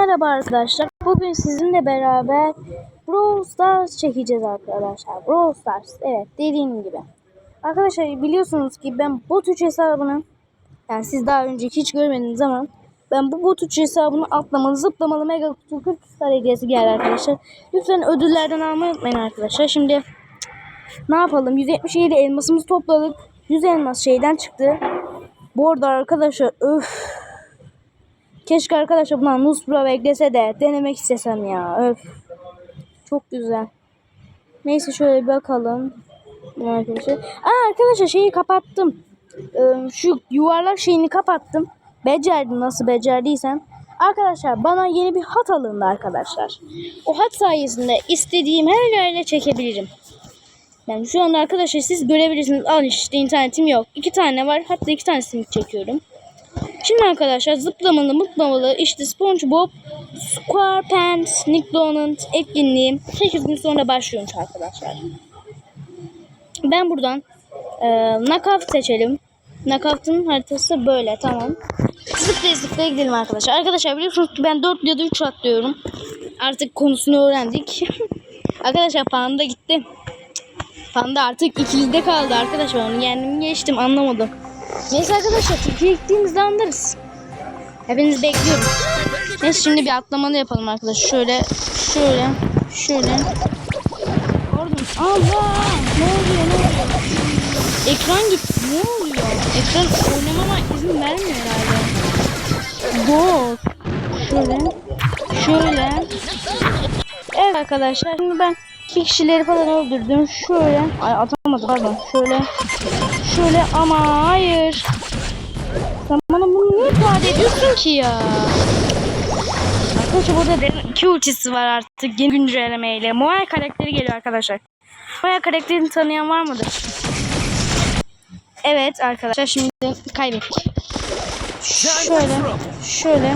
Merhaba arkadaşlar. Bugün sizinle beraber Brawl Stars çekeceğiz arkadaşlar. Brawl Stars. Evet dediğim gibi. Arkadaşlar biliyorsunuz ki ben bot 3 hesabını yani siz daha önce hiç görmediğiniz zaman ben bu bot 3 hesabını atlamalı zıplamalı mega kutu 40 star hediyesi geldi arkadaşlar. Lütfen ödüllerden almayı unutmayın arkadaşlar. Şimdi ne yapalım? 177 elmasımızı topladık. 100 elmas şeyden çıktı. Bu arada arkadaşlar öf Keşke arkadaşlar buna Nusbra eklese de denemek istesem ya. Öf. Çok güzel. Neyse şöyle bir bakalım. Arkadaşlar. Aa arkadaşlar şeyi kapattım. Ee, şu yuvarlak şeyini kapattım. Becerdim nasıl becerdiysem. Arkadaşlar bana yeni bir hat alındı arkadaşlar. O hat sayesinde istediğim her yerde çekebilirim. Yani şu anda arkadaşlar siz görebilirsiniz. Al işte internetim yok. İki tane var. Hatta iki tanesini çekiyorum. Şimdi arkadaşlar zıplamalı mutlamalı işte SpongeBob SquarePants Nickelodeon etkinliği 8 gün sonra başlıyormuş arkadaşlar. Ben buradan e, knockout seçelim. Knockout'un haritası böyle tamam. Zıplaya zıplaya gidelim arkadaşlar. Arkadaşlar biliyorsunuz ben 4 ya da 3 atlıyorum. Artık konusunu öğrendik. arkadaşlar panda gitti. Panda artık ikilide kaldı arkadaşlar. Onu yendim geçtim anlamadım. Neyse arkadaşlar Türkiye'ye gittiğimizde anlarız. Hepinizi bekliyorum. Neyse şimdi bir atlamalı yapalım arkadaşlar. Şöyle, şöyle, şöyle. Pardon. Allah! Ne oluyor, ne oluyor? Ekran gitti. Ne oluyor? Ekran oynamama izin vermiyor herhalde. Dur. Şöyle. Şöyle. Evet arkadaşlar şimdi ben bir kişileri falan öldürdüm. Şöyle. Ay atamadım pardon. Şöyle. Şöyle ama hayır. Sen bana bunu niye ifade ediyorsun ki ya? Arkadaşlar burada derin iki ultisi var artık yeni güncellemeyle. Moai karakteri geliyor arkadaşlar. Moai karakterini tanıyan var mıdır? Evet arkadaşlar şimdi kaybettik. Şöyle, şöyle,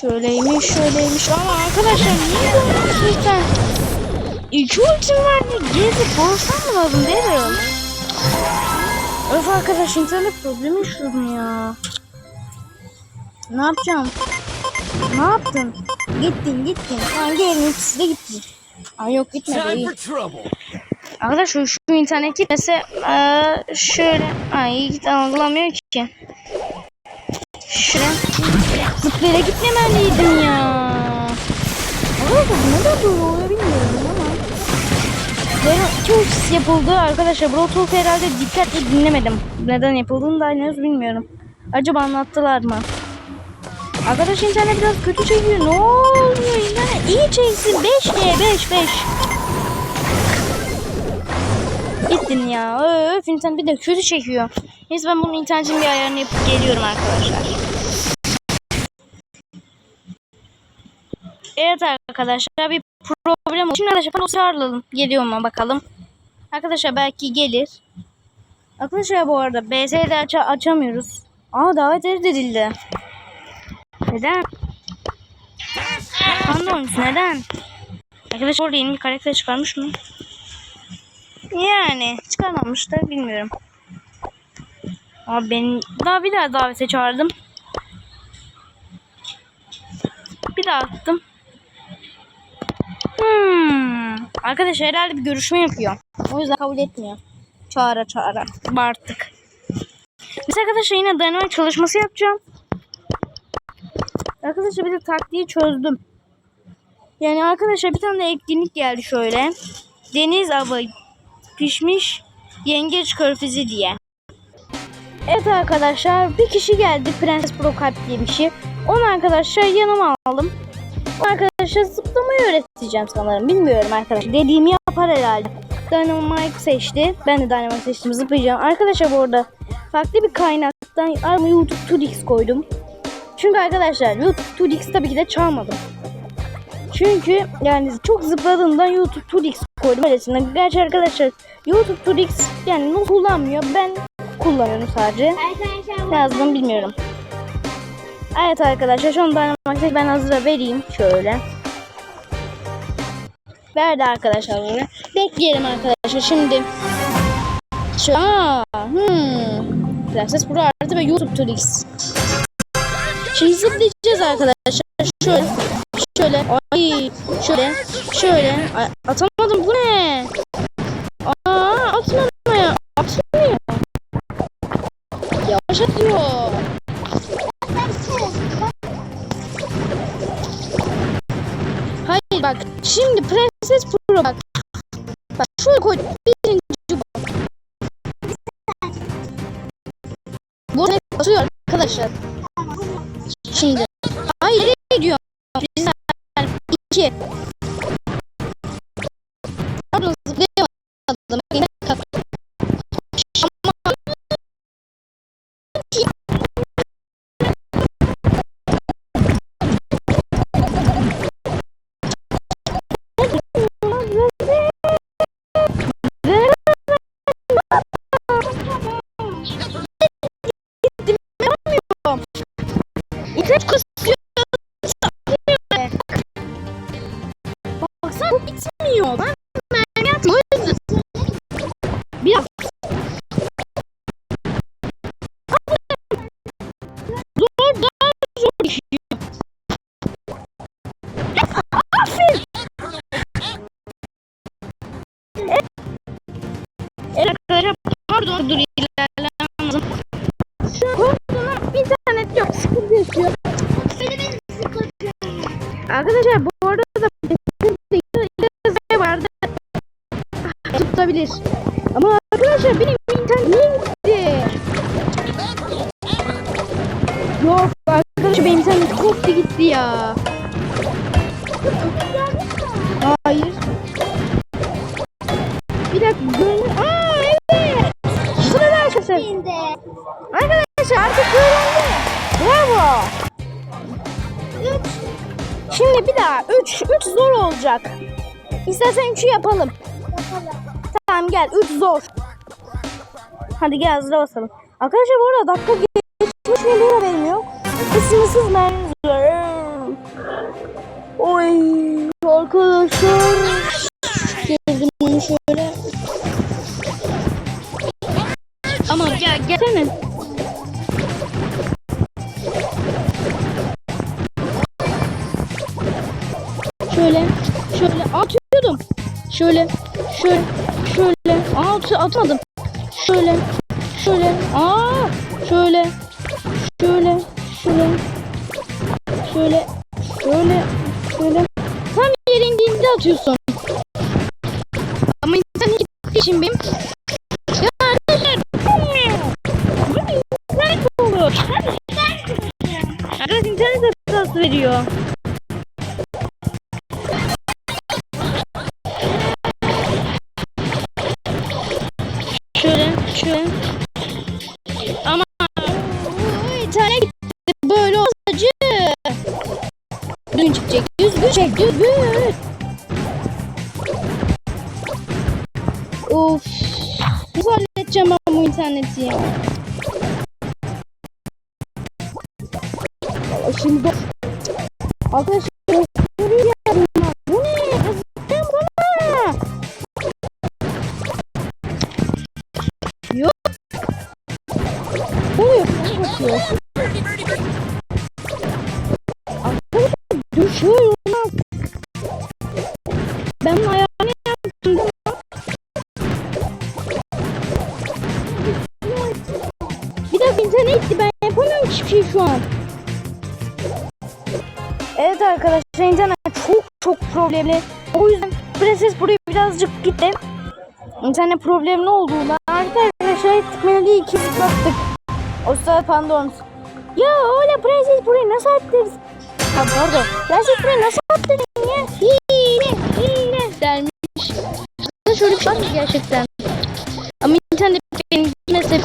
şöyleymiş, şöyleymiş. Ama arkadaşlar niye böyle sen? İki ultim var diye gezip boğulsam mı lazım değil mi? Öf arkadaş internet problemi yaşıyorum ya. Ne yapacağım? Ne yaptın? Gittin gittin. Hangi evin ikisi de gitti. Aa yok gitmedi iyi. Arkadaş şu, şu internet gitmese aa, şöyle ay git algılamıyor ki. Şöyle zıplaya gitmemeliydin ya. Arkadaşlar bu neden böyle oluyor bilmiyorum ama. Benim iki ultisi yapıldı arkadaşlar. Brawl Talk herhalde dikkatle dinlemedim. Neden yapıldığını da henüz bilmiyorum. Acaba anlattılar mı? Arkadaş internet biraz kötü çekiyor. Ne oluyor internet? İyi çeksin. 5G 5 5. Gittin ya. Öf internet bir de kötü çekiyor. Neyse ben bunun internetin bir ayarını yapıp geliyorum arkadaşlar. Evet arkadaşlar bir problem oldu. Şimdi arkadaşlar o çağıralım. Geliyor mu bakalım. Arkadaşlar belki gelir. Arkadaşlar bu arada BS'de aç açamıyoruz. Aa davet edildi. Neden? Olmuş neden? Arkadaşlar orada yeni bir karakter çıkarmış mı? Yani çıkarmamış da bilmiyorum. Ama ben daha bir daha davete çağırdım. Bir daha attım. Hmm. Arkadaşlar herhalde bir görüşme yapıyor. O yüzden kabul etmiyor. Çağıra çağıra. Bağırttık. Biz arkadaşlar yine dayanama çalışması yapacağım. Arkadaşlar bir de taktiği çözdüm. Yani arkadaşlar bir tane etkinlik geldi şöyle. Deniz avı pişmiş yengeç körfezi diye. Evet arkadaşlar bir kişi geldi Prenses Pro Kalp diye bir şey. Onu arkadaşlar yanıma aldım. O arkadaşa zıplamayı öğreteceğim sanırım. Bilmiyorum arkadaşlar. Dediğimi yapar herhalde. Dynamite seçti. Ben de Dynamite seçtim. Zıplayacağım. Arkadaşlar bu arada farklı bir kaynaktan YouTube 2 koydum. Çünkü arkadaşlar YouTube 2 tabii ki de çalmadım. Çünkü yani çok zıpladığımdan YouTube 2 koydum öylesine. Gerçi arkadaşlar YouTube 2 yani bunu kullanmıyor. Ben kullanıyorum sadece. Ne yazdığımı bilmiyorum. Evet arkadaşlar şu anda ben hazıra vereyim. Şöyle. Verdi arkadaşlar bunu. Bekleyelim arkadaşlar. Şimdi şu aa, hmm. Prenses Pro artı ve YouTube Turix. Şimdi zıplayacağız arkadaşlar. Şöyle. Şöyle. Ay. Şöyle. Şöyle. Ay, atamadım. Bu ne? Aa atmadım ya. Atmıyor. Yavaş atıyor. Bak. Şimdi Prenses Pro bak. Bak şöyle koy. Birinci bu. Buraya basıyor arkadaşlar. Şimdi. Hayır nereye gidiyor? Güzel. Pardon zıplayamadım. Evet arkadaşlar pardon dur ilerlemem lazım. Şu korktuğum internet yok sıkıntı yaşıyor. Arkadaşlar bu Daha 3 3 zor olacak. İstersen 3'ü yapalım. Tamam gel 3 zor. Hadi gel hazıra basalım. Arkadaşlar bu arada dakika geçmiş mi bir haberim yok. Sınırsız mermimiz var. Oy Şöyle, şöyle, şöyle. Aa at, atmadım. Şöyle, şöyle. Aa, şöyle, şöyle, şöyle, şöyle, şöyle, şöyle. Tam yere indiğinde atıyorsun. Şöyle, çok problemli. O yüzden Prenses buraya birazcık gitti. İnternet problemli olduğunda arkadaşlar tıkmayı iki zıplattık. O sırada Pandorms. Ya öyle Prenses burayı nasıl attınız? Ha pardon. Prenses burayı nasıl attın ya? Hile hile dermiş. Şöyle bir şey var gerçekten? Ama internet benim gitmese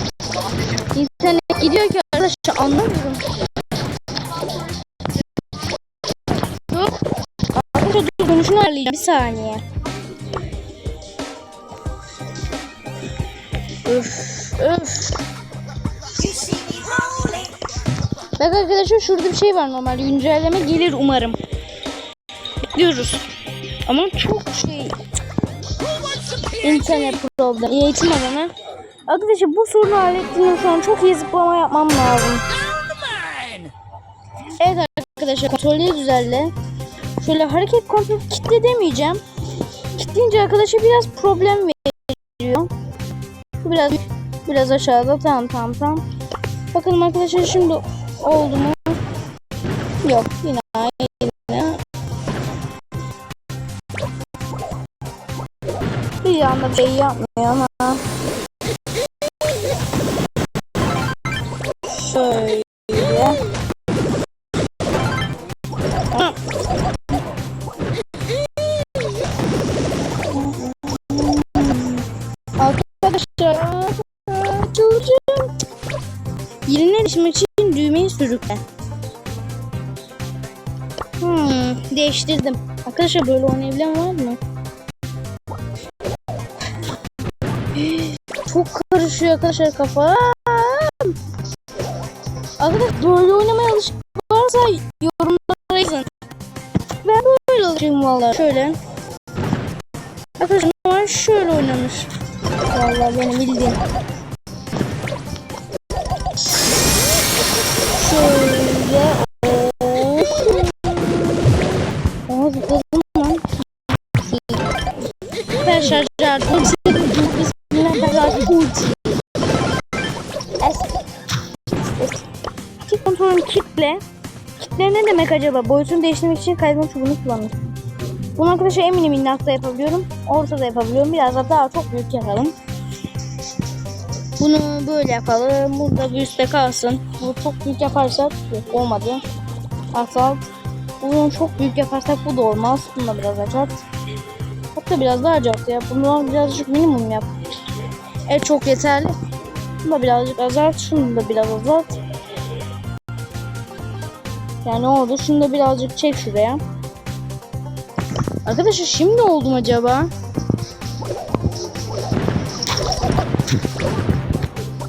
internet gidiyor ki arkadaşlar anlamıyorum. Ayarlayacağım. Bir saniye. Öf öf. Bak arkadaşlar şurada bir şey var normal güncelleme gelir umarım. Bekliyoruz. Ama çok şey. İnternet problem. Eğitim alanı. Arkadaşlar bu sorunu hallettiğimde şu çok iyi zıplama yapmam lazım. Evet arkadaşlar kontrolü düzenle. Şöyle hareket kontrol kitle demeyeceğim. Kitleyince arkadaşa biraz problem veriyor. Biraz biraz aşağıda tamam tamam tamam. Bakalım arkadaşlar şimdi oldu mu? Yok yine yine. Bir anda bir şey yapmıyor ama. Değiştirdim. Arkadaşlar böyle oynayabilen var mı? Çok karışıyor arkadaşlar kafa. Arkadaşlar böyle oynamaya alışık varsa yorumlara yazın. Ben böyle alışığım valla. Şöyle. Arkadaşlar şöyle oynamış. Vallahi benim bildiğim. Zıpladım lan. Süper şarjör. Bismillahirrahmanirrahim. Es. Es. Kick kontrolün kitle. Kitle ne demek acaba? Boyutunu değiştirmek için kaydırma çubuğunu kullanır. Bunu arkadaşlar eminim minnakta yapabiliyorum. Ortada yapabiliyorum. Biraz da daha çok büyük yapalım. Bunu böyle yapalım. Burada bir üstte kalsın. Bu çok büyük yaparsak olmadı. Asalt. Bunu çok büyük yaparsak bu da olmaz. Bunu da biraz açart. Hatta biraz daha açart ya. Bunu birazcık minimum yap. Evet çok yeterli. Bunu da birazcık azalt. Şunu da biraz azalt. Yani oldu. Şunu da birazcık çek şuraya. Arkadaşlar şimdi oldu mu acaba?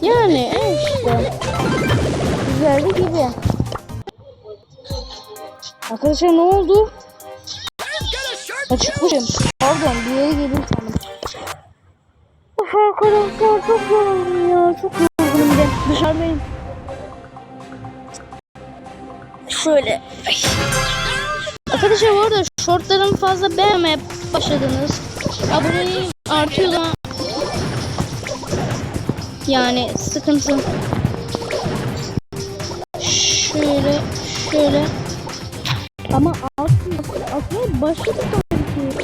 Yani e işte. Güzeldi gibi. Arkadaşlar ne oldu? Ha, çıkmışım. Pardon bir yere geldim sandım. Of arkadaşlar çok yoruldum ya. Çok yoruldum bir de. Dışarıdayım. Şöyle. Ay. Arkadaşlar bu arada shortlarımı fazla beğenmeye başladınız. Aboneyi artıyor da yani sıkıntı. Şöyle şöyle ama aslında aslında başladı sanki.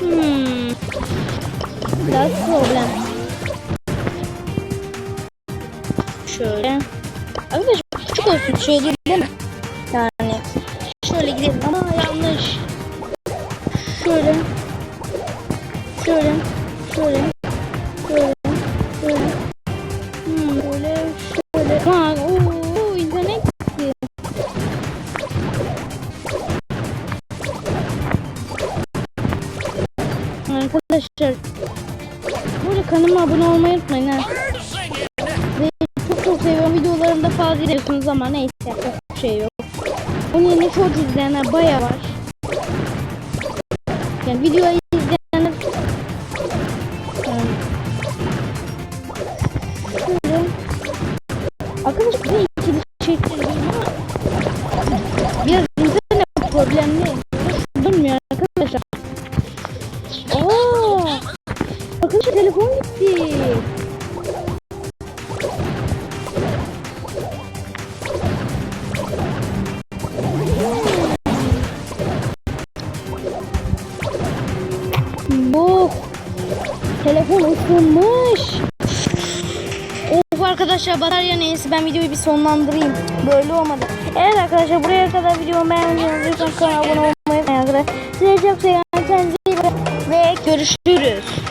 Hmm. Biraz problem. Şöyle. Arkadaşlar küçük olsun şey değil mi? Yani şöyle gidelim ama yanlış. Şöyle. Şöyle. Şöyle. Burada kanalıma abone olmayı unutmayın. Ve çok çok seviyorum. Videolarımda fazla izliyorsunuz ama neyse bir şey yok. Onun yerine çok izleyenler baya var. Yani videoyu arkadaşlar batarya neyse ben videoyu bir sonlandırayım. Böyle olmadı. Evet arkadaşlar buraya kadar videomu beğendiyseniz lütfen kanala abone olmayı unutmayın arkadaşlar. Size çok seviyorum. Kendinize iyi bakın ve görüşürüz.